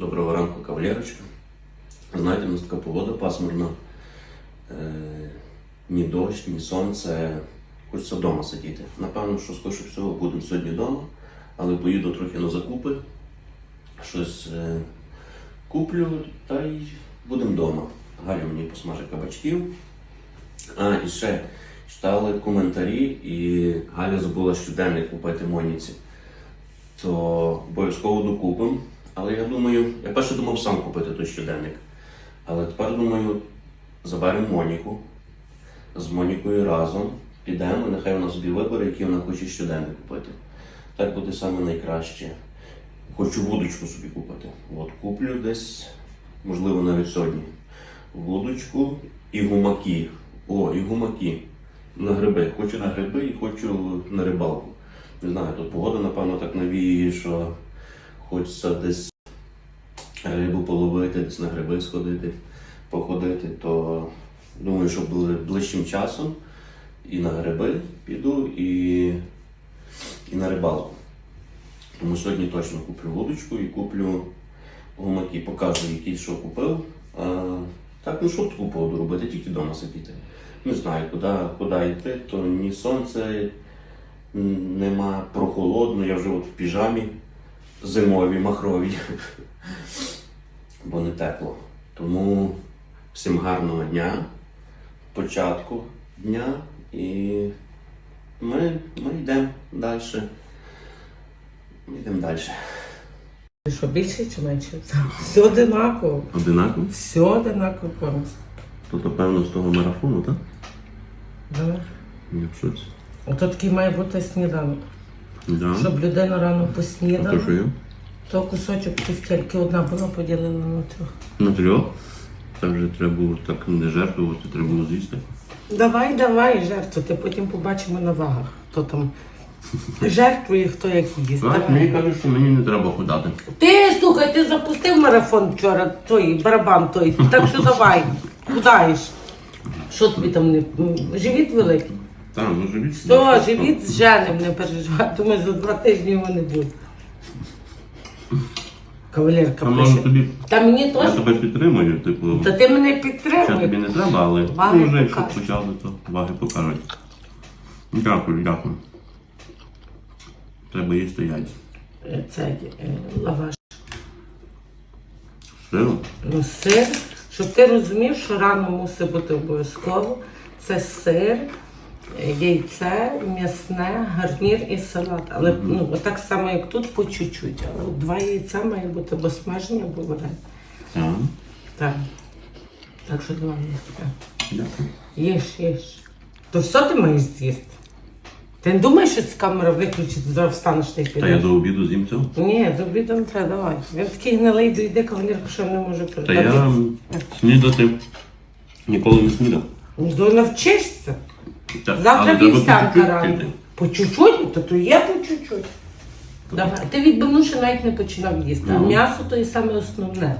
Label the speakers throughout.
Speaker 1: Доброго ранку, кавалерочка. Знаєте, у нас така погода пасмурна. Е, ні дощ, ні сонце. Хочеться вдома сидіти. Напевно, що скоріше всього будемо сьогодні вдома, але поїду трохи на закупи. Щось е, куплю та й будемо вдома. Галя мені посмаже кабачків. А, і ще читали коментарі, і Галя забула щоденник купити Моніці. То обов'язково докупимо. Але я думаю, я перше думав сам купити той щоденник. Але тепер думаю, заберемо Моніку. З Монікою разом підемо, і нехай вона собі вибере, який вона хоче щоденник купити. Так буде саме найкраще. Хочу вудочку собі купити. От куплю десь, можливо, навіть сьогодні. Вудочку і гумаки. О, і гумаки. На гриби. Хочу на гриби і хочу на рибалку. Не знаю, тут погода, напевно, так навіє, що хочеться десь рибу половити, десь на гриби сходити, походити, то думаю, що бли- ближчим часом і на гриби піду, і, і на рибалку. Тому сьогодні точно куплю вудочку і куплю гумаки, покажу, які що купив. А, так, ну що таку погоду робити, тільки вдома сидіти. Не знаю, куди, куди йти, то ні сонце нема, прохолодно, я вже от в піжамі зимовій, махровій, бо не тепло. Тому всім гарного дня, початку дня і ми, ми йдемо далі. Ми йдемо далі.
Speaker 2: Що, більше чи менше? Все одинаково.
Speaker 1: Одинаково?
Speaker 2: Все одинаково повністю.
Speaker 1: То, то певно з того марафону, так?
Speaker 2: Да.
Speaker 1: Я в шоці.
Speaker 2: Ото такий має бути сніданок.
Speaker 1: Да.
Speaker 2: Щоб людина рано
Speaker 1: А то що є?
Speaker 2: то кусочок тільки одна була поділила на трьох.
Speaker 1: На трьох. Так же треба було так не жертвувати, треба було з'їсти.
Speaker 2: Давай, давай, жертвуйте, потім побачимо на вагах. Хто там жертвує, хто як їсть.
Speaker 1: Знаєш,
Speaker 2: Давай.
Speaker 1: мені кажуть, що мені не треба худати.
Speaker 2: Ти слухай, ти запустив марафон вчора, той барабан той. Так що давай, кудаєш? Що тобі там не живіт великий?
Speaker 1: Так, ну живіть.
Speaker 2: Все, живіт з женем, не переживай. Думаю, за два тижні його не буде. Кавалерка
Speaker 1: А може
Speaker 2: пише.
Speaker 1: тобі.
Speaker 2: Та мені
Speaker 1: Я
Speaker 2: теж.
Speaker 1: тебе підтримую, типу.
Speaker 2: Та ти мене
Speaker 1: Ще тобі
Speaker 2: підтримуй.
Speaker 1: не треба, але
Speaker 2: Ваги
Speaker 1: ну, вже якщо
Speaker 2: покажуть.
Speaker 1: почали, то ваги покажуть. Дякую, дякую. Треба їсти яйця.
Speaker 2: Е, Це е, лаваш.
Speaker 1: Сиро?
Speaker 2: Ну, сир, щоб ти розумів, що рано мусить бути обов'язково. Це сир, яйце, м'ясне, гарнір і салат. Але ну, так само, як тут, по чуть-чуть. Але два яйця має бути смажені, або варені.
Speaker 1: Так.
Speaker 2: Так. Так що давай їсти.
Speaker 1: Дякую.
Speaker 2: Їж, їж. То все ти маєш з'їсти. Ти не думаєш, що з камера виключить, зараз встанеш та й
Speaker 1: Та я
Speaker 2: підеш?
Speaker 1: до обіду з'їм цього.
Speaker 2: Ні, до обіду не треба, давай. Він такий гнилий дойде, кавалерка, що не може
Speaker 1: Та я снідати ніколи не снідав.
Speaker 2: Ну, то навчишся.
Speaker 1: Та-
Speaker 2: Завтра
Speaker 1: але треба
Speaker 2: вівсянка
Speaker 1: по чуть-чуть
Speaker 2: рано. По чуть-чуть, то то є по чуть-чуть. Давай. Ти від бенуші навіть не починав їсти. А
Speaker 1: Ну.
Speaker 2: м'ясо то і саме основне.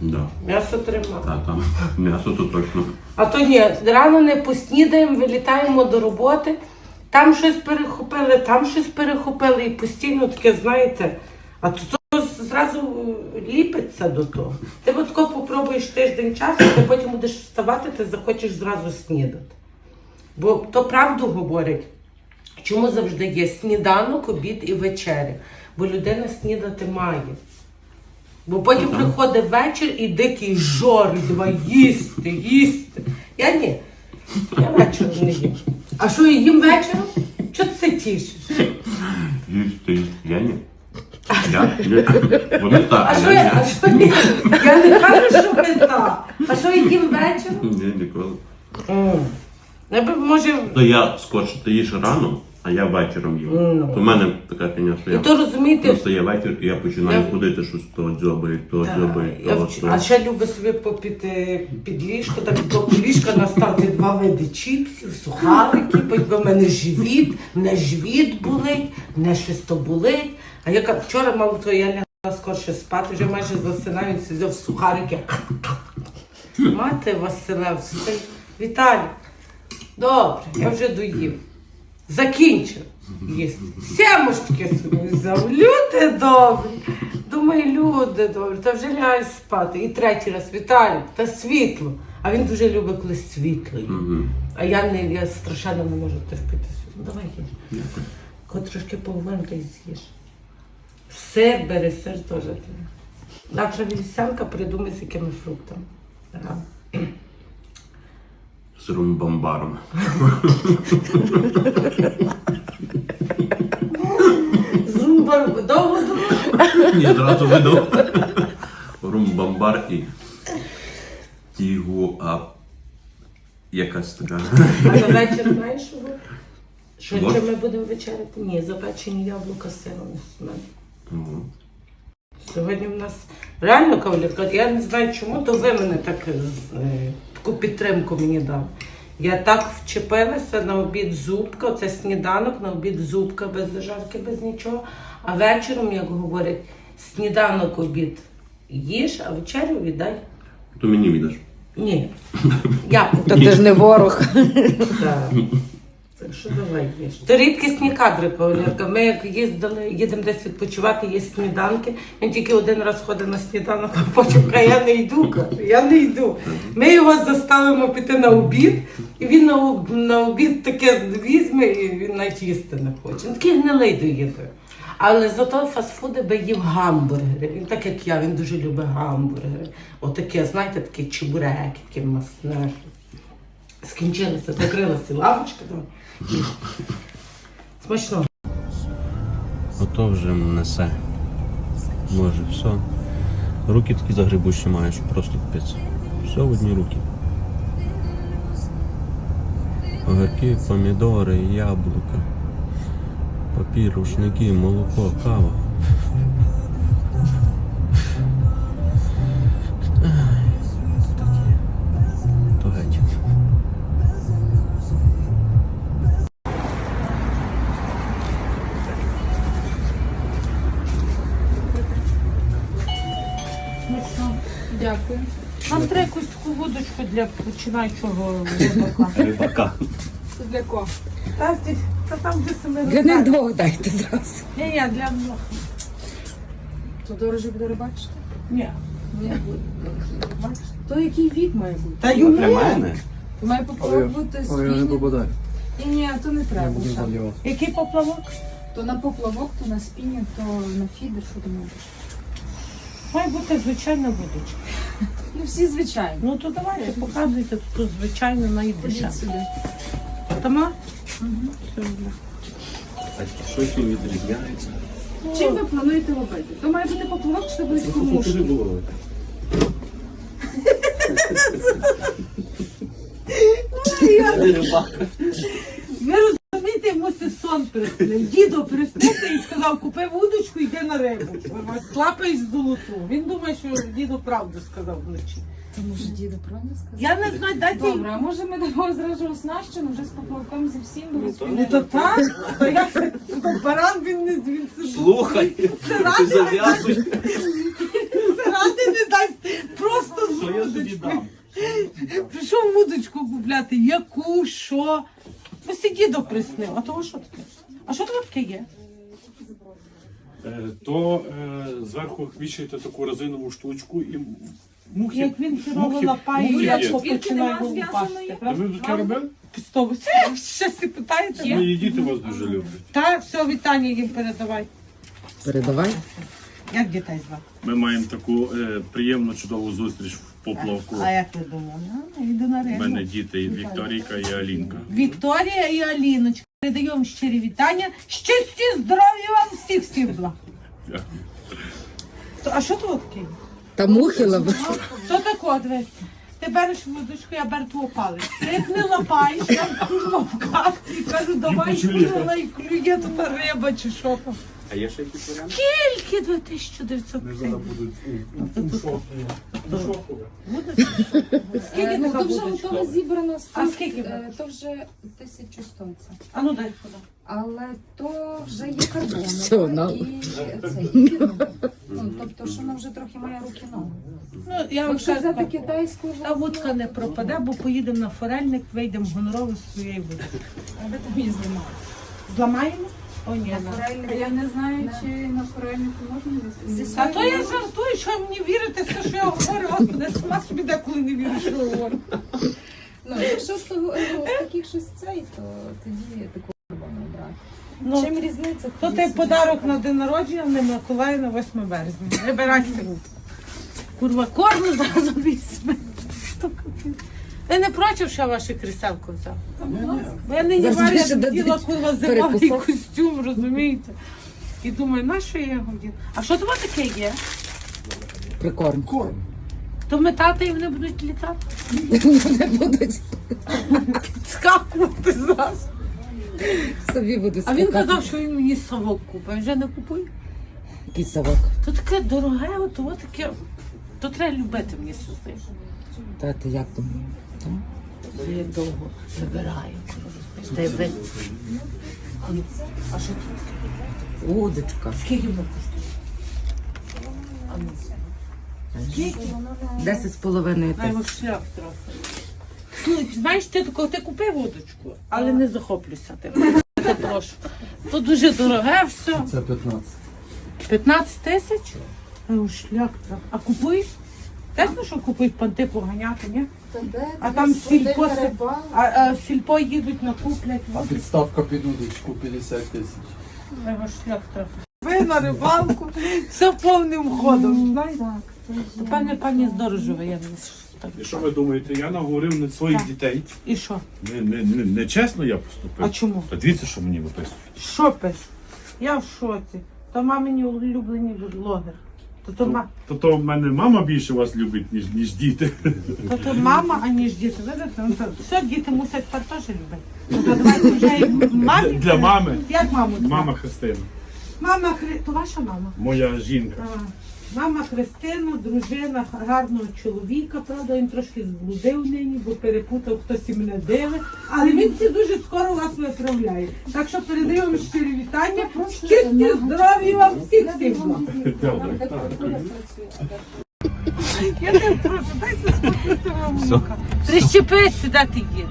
Speaker 1: Да.
Speaker 2: М'ясо тримав.
Speaker 1: Та, там м'ясо то точно.
Speaker 2: А то ні, рано не поснідаємо, вилітаємо до роботи, там щось перехопили, там щось перехопили і постійно таке, знаєте, а то, то зразу ліпиться до того. Ти от тако попробуєш тиждень часу, ти потім будеш вставати, ти захочеш зразу снідати. Бо то правду говорять. Чому завжди є сніданок, обід і вечеря? Бо людина снідати має. Бо потім приходить вечір і дикий жор, і давай їсти, їсти. Я ні. Я вечором не їм. А що я їм вечором? Чого ти це тішиш?
Speaker 1: Їсти, їсти. Я ні. Я? Ні. Вони так,
Speaker 2: А що
Speaker 1: я
Speaker 2: а що я? Я не кажу, що ви так. А що я їм вечором?
Speaker 1: Ні, ніколи.
Speaker 2: Я би, може,
Speaker 1: То я скорше ти їш рано, а я вечором їм.
Speaker 2: Ну.
Speaker 1: То в мене така фігня, що
Speaker 2: і
Speaker 1: я
Speaker 2: то розумієте,
Speaker 1: настає вечір, і я починаю
Speaker 2: Я-
Speaker 1: ходити, щось то дзьобає, то
Speaker 2: Так,
Speaker 1: дзьобає,
Speaker 2: я
Speaker 1: то
Speaker 2: вч-
Speaker 1: то.
Speaker 2: А ще любить собі попід е, під ліжко, так боку ліжка наставити два види чіпсів, сухарики, потім в мене живіт, мене живіт болить, мене щось то болить. А я вчора мало то я лягла скорше спати, вже майже засинаю, він взяв сухарики. Мати Василевський. Віталій, добре, я вже доїв. Закінчив їсти. Сямушки собі взяв. Люди добрі. Думаю, люди добре, та вже лягай спати. І третій раз, Віталій, та світло. А він дуже любить, коли світло є. А я не я страшенно не можу терпіти світло. Давай їж. Коли трошки поговоримо, то й з'їж. Сир бери, сир теж. Завтра вівсянка придумай з якими фруктами. Рано.
Speaker 1: З румбамбаром.
Speaker 2: Зумбар, довго думав?
Speaker 1: Ні, одразу видав. Румбамбар і тігуа. Якась така.
Speaker 2: А на вечір знаєш що буде? Що ми будемо вечеряти? Ні, запечені яблука з сиром з.
Speaker 1: Мгм.
Speaker 2: Сьогодні в нас реально кавалерка. Я не знаю чому, то ви мене так е, таку підтримку мені дав. Я так вчепилася на обід зубка, це сніданок, на обід зубка без зажарки, без нічого. А вечором, як говорять, сніданок, обід їж, а вечерю віддай.
Speaker 1: То мені віддаш.
Speaker 2: Ні. Я
Speaker 3: Та ти ж не ворог.
Speaker 2: Так. Що давай їж. То рідкісні кадри, Павлірка. Ми як їздили, їдемо десь відпочивати, є сніданки. Він тільки один раз ходить на сніданок, а потім каже, я не йду. каже, Я не йду. Ми його заставимо піти на обід, і він на, на обід таке візьме, і він навіть їсти не хоче. Він такий гнилий доїде. Але зато фастфуди би їв гамбургери. Він так як я, він дуже любить гамбургери. Отаке, знаєте, такі чебуреки, такі масне. Скінчилися, закрилася лавочка. там. Смачно.
Speaker 1: Ото вже несе. Може, все. Руки такі загребущі маєш, просто капець. Все в одні руки. Огірки, помідори, яблука, папір, рушники, молоко, кава.
Speaker 2: Нам треба якусь таку вудочку для починаючого рибака.
Speaker 1: Рибака.
Speaker 3: Це для кого?
Speaker 2: Та, здесь- та там вже саме
Speaker 3: Для них двох дайте зразу.
Speaker 2: Ні, ні, для мною.
Speaker 3: То дорожче буде рибачити?
Speaker 2: Ні.
Speaker 3: Не буде. То який вік має бути?
Speaker 2: Та йому.
Speaker 1: Для мене.
Speaker 3: Має поплавок бути
Speaker 4: Ой, я не попадаю.
Speaker 3: Ні, ні, то не треба.
Speaker 4: Буду
Speaker 3: так.
Speaker 4: задівати.
Speaker 2: Який поплавок?
Speaker 3: То на поплавок, то на спінні, то на фідер, що ти можеш.
Speaker 2: Має бути звичайна вудочка.
Speaker 3: Ну всі звичайно.
Speaker 2: Ну то давайте показуйте ту звичайну найдешевшу.
Speaker 3: Ходіть сюди.
Speaker 2: Тома?
Speaker 1: А щось не відрізняється.
Speaker 3: Чим ви плануєте робити? То має бути поплавок, чи це будуть кормушки?
Speaker 2: Це приснив. Дідо приснився і сказав, купи вудочку, йди на рибу. Слапаєш золоту. Він думає, що дідо правду сказав вночі.
Speaker 3: То може діда правда сказав?
Speaker 2: Я не знаю, дайте.
Speaker 3: Добре, а може ми дамо зразу оснащену вже з поплавком зі всім, бо ви
Speaker 2: Ну то так, то як це? То баран він не він це
Speaker 1: Слухай, зав'язуй.
Speaker 2: сирати не дасть. Просто з
Speaker 1: Що я тобі
Speaker 2: вудочкою.
Speaker 1: дам?
Speaker 2: Прийшов вудочку купляти, яку, що. Ось і дідо приснив. А того що таке? А що таке є?
Speaker 5: Е, то е, зверху вішаєте таку резинову штучку і мухи.
Speaker 2: Як він хірово
Speaker 5: мухи-
Speaker 2: лапає,
Speaker 5: мухи
Speaker 2: як
Speaker 5: є.
Speaker 2: починає
Speaker 3: нема зв'язаної?
Speaker 5: ви таке робили?
Speaker 2: Пістову. Щось ти питаєте?
Speaker 5: Мої діти вас дуже люблять.
Speaker 2: Так, все, вітання їм передавай.
Speaker 3: Передавай.
Speaker 2: Як дітей звати?
Speaker 5: Ми маємо таку е, приємну чудову зустріч в поплавку.
Speaker 2: А як ви думали? Ну, йду на
Speaker 5: У мене діти Вікторійка і Алінка.
Speaker 2: Вікторія і Аліночка. Передаємо щирі вітання. Щасті, здоров'я вам всіх всіх благ.
Speaker 5: Дякую.
Speaker 2: То- А що тут таке?
Speaker 3: Та мухи ловить.
Speaker 2: Що таке, дивись? Ти береш музичку, я беру твого палець. Ти як не лапаєш, я курва в кат і кажу, давай
Speaker 5: почули.
Speaker 2: і клює тут риба чи що там.
Speaker 1: А є ще якісь варіанти?
Speaker 2: Тільки 2900 гривень.
Speaker 5: будуть у шоку. У шоку.
Speaker 2: Скільки
Speaker 3: ну,
Speaker 2: така
Speaker 3: то вже
Speaker 2: вудочка?
Speaker 3: готово зібрано.
Speaker 2: А скільки
Speaker 3: Е, То вже 1100 це.
Speaker 2: А ну дай сюди.
Speaker 3: Але то вже є карбонова
Speaker 2: Все,
Speaker 3: і це і. Ну, тобто, що вона вже трохи має руки ноги.
Speaker 2: Ну, я вам
Speaker 3: Якщо
Speaker 2: кажу,
Speaker 3: взяти китайську,
Speaker 2: та вудка не пропаде, бо поїдемо на форельник, вийдемо гонорово з своєї вудки.
Speaker 3: а ви там її знімали.
Speaker 2: Зламаємо? О, ні.
Speaker 3: Я не знаю, чи на форельнику можна зі
Speaker 2: Та то я жартую, що мені вірите, все, що я говорю, господи, сама собі деколи не вірю, що говорю.
Speaker 3: Ну, якщо з того ну, з таких щось цей, то тоді таку можна брати.
Speaker 2: Ну,
Speaker 3: Чим різниця?
Speaker 2: то той подарок на день народження на Миколая на 8 березня. Вибирайте руку. Курва, кожну зразу візьме. Що капець. Ви не проти, що я ваше кріселко взяв? Бо я нині
Speaker 4: Зараз більше
Speaker 2: вділа
Speaker 4: дадуть
Speaker 2: курва зимовий
Speaker 4: перекусок.
Speaker 2: костюм, розумієте? І думаю, на що я його вділа? А що того таке є?
Speaker 4: Прикорм. Корм.
Speaker 2: То метати і вони будуть літати?
Speaker 4: Не будуть.
Speaker 2: Скакувати зразу.
Speaker 4: Собі будуть
Speaker 2: А він
Speaker 4: скакати.
Speaker 2: казав, що він мені совок купить. Вже не купує.
Speaker 4: Який совок.
Speaker 2: То таке дороге, от, от таке. То треба любити мені сюди.
Speaker 4: Та ти як думаєш? Так?
Speaker 2: Я довго вибираю. Та й ви. А що тут?
Speaker 4: Удочка.
Speaker 2: Скільки воно коштує? А ну. Скільки?
Speaker 4: Десять з половиною тисяч.
Speaker 2: шлях трохи. Ну, знаєш, ти ти купив водочку, але не захоплюйся ти. Я прошу. То дуже дороге все.
Speaker 6: Це 15.
Speaker 2: 15 тисяч? Ай, у шлях трохи. А купуєш? Тесно, що купують панти поганяти, ні? А там сільпо, а, а сільпо їдуть накуплять.
Speaker 6: А підставка під удочку 50 тисяч.
Speaker 2: Ай, шлях трохи. Ви на рибалку, все повним ходом, знаєте? То пані, пані здорожу воєнний.
Speaker 5: І що ви думаєте, я наговорив на своїх
Speaker 2: Так.
Speaker 5: дітей.
Speaker 2: І що?
Speaker 5: Не, не, не, не чесно я поступив.
Speaker 2: А чому?
Speaker 5: Та дивіться, що мені виписують.
Speaker 2: Що пиш? Я в шоці. То мамині улюблені блогер. То то, ма...
Speaker 5: То, то в мене мама більше вас любить, ніж, ніж діти.
Speaker 2: то, то мама, аніж діти. Видите? Ну, то Все, діти мусять тепер теж любити. Ну, то давайте вже і мамі.
Speaker 5: Для мами.
Speaker 2: Як маму?
Speaker 5: Мама Христина,
Speaker 2: Мама Хри... То ваша мама?
Speaker 5: моя жінка.
Speaker 2: А, Мама Христина, дружина гарного чоловіка, правда, він трошки зблудив нині, бо перепутав хтось і мене диви. Але він ці дуже скоро вас виправляє. Так що передаємо щирі вітання. Щастя, здоров'я вам всіх всіх. благ. Я тебе прошу, дай заспокійся. Прищепись, де ти є.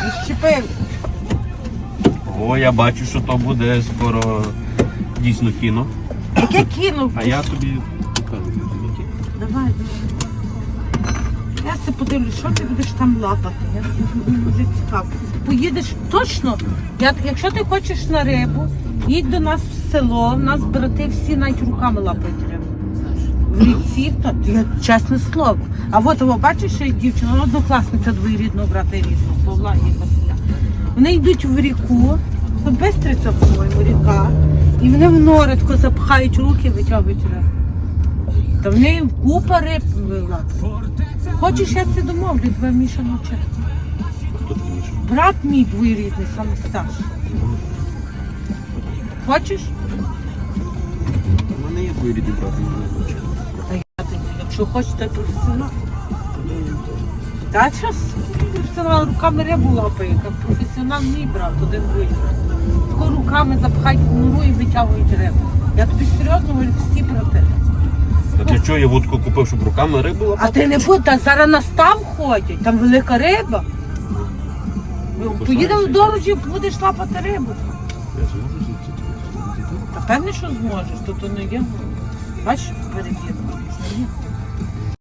Speaker 2: Прищепись.
Speaker 1: О, я бачу, що то буде скоро дійсно кіно.
Speaker 2: Яке кіно?
Speaker 1: А я тобі покажу.
Speaker 2: Давай, давай. Я се подивлюсь, що ти будеш там лапати. Я вже цікаво. Поїдеш точно. Я, якщо ти хочеш на рибу, їдь до нас в село. У нас брати всі навіть руками лапають рибу. В ріці, то я чесне слово. А от його бачиш, що дівчина, однокласниця двоюрідного брата і рідного, Павла і Василя. Вони йдуть в ріку, то Бистриця, по-моєму, ріка, і вони в норитку запхають руки, витягують рибу. Та в неї купа риб вила. Хочеш, я це домовлю, два Міша навчати. Брат мій двоюрідний, саме старший. Хочеш?
Speaker 1: У мене є твої рідні брати, не хочу.
Speaker 2: Та я тоді, якщо хочеш, то професіонал. Та час професіонал руками рибу лапає, як професіонал мій брат, один другий. Тако руками запхають в нору і витягують рибу. Я тобі серйозно говорю, всі брати.
Speaker 1: А для чого я вудку купив, щоб руками рибу лапати?
Speaker 2: А ти не будь, та зараз на став ходять, там велика риба. Ну, Поїдемо в дорожі, будеш лапати рибу.
Speaker 1: Я зможу
Speaker 2: Та певне, що зможеш, то то не є. Бачиш, перебір.